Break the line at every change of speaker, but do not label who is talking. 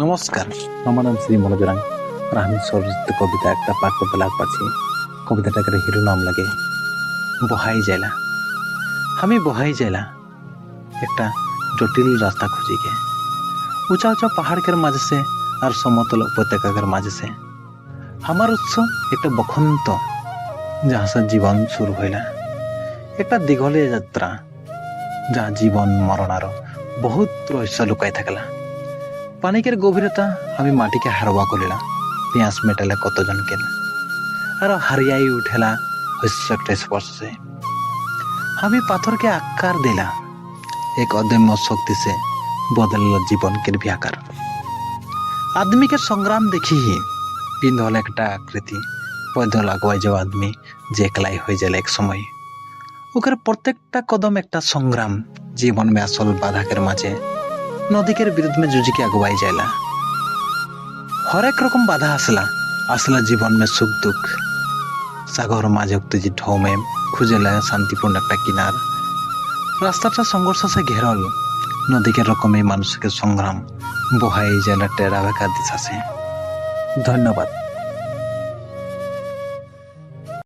নমস্কার। আমার নাম শ্রী মনোজ রায় আর আমি সরস্বত কবিতা একটা পাঠ করতে লাগ পাচ্ছি কবিতাটাকে হিরো নাম লাগে, বহাই জেলা। আমি বহাই জেলা, একটা জটিল রাস্তা খুঁজিকে উঁচা উঁচা পাহাড়কের মাঝে সে আর সমতল উপত্যকাকের মাঝে সে আমার উৎস একটা বসন্ত, যাহা সে জীবন শুরু হইলা। একটা দীঘলীয়া যাত্রা যা জীবন মরণার বহুত রহস্য লুকাই থাকলা। পানিকের গভীরতা আমি মাটিকে হারবা করিলা পিঁয়াজ মেটালে কতজন কেলা আর হারিয়াই উঠেলা শস্যটা স্পর্শে। আমি পাথরকে আকার দিলা, এক অদম্য শক্তি से বদলল জীবনকের ব্যাকার আদমিকে সংগ্রাম দেখি পিন্ধল একটা আকৃতি পৈদল আগুয়াই যাওয়া আদমি যে একলাই হয়ে গেল এক সময়। ওকের প্রত্যেকটা কদম একটা সংগ্রাম জীবন में আসল বাধাকের মাঝে নদীকের বিরুদ্ধ में जूझ के अगुवाई जायला हरेक रकम बाधा আসলা আসলা জীবন में सुख दुख সাগর মাঝে উত্তেজিত ঢৌ में খুঁজেলা শান্তিপূর্ণ একটা কিনার রাস্তাটা সংঘর্ষ সে ঘেরল নদীকে রকমে মানুষকে সংগ্রাম বহাই জেলা টেরা বেকার দিশাসে ধন্যবাদ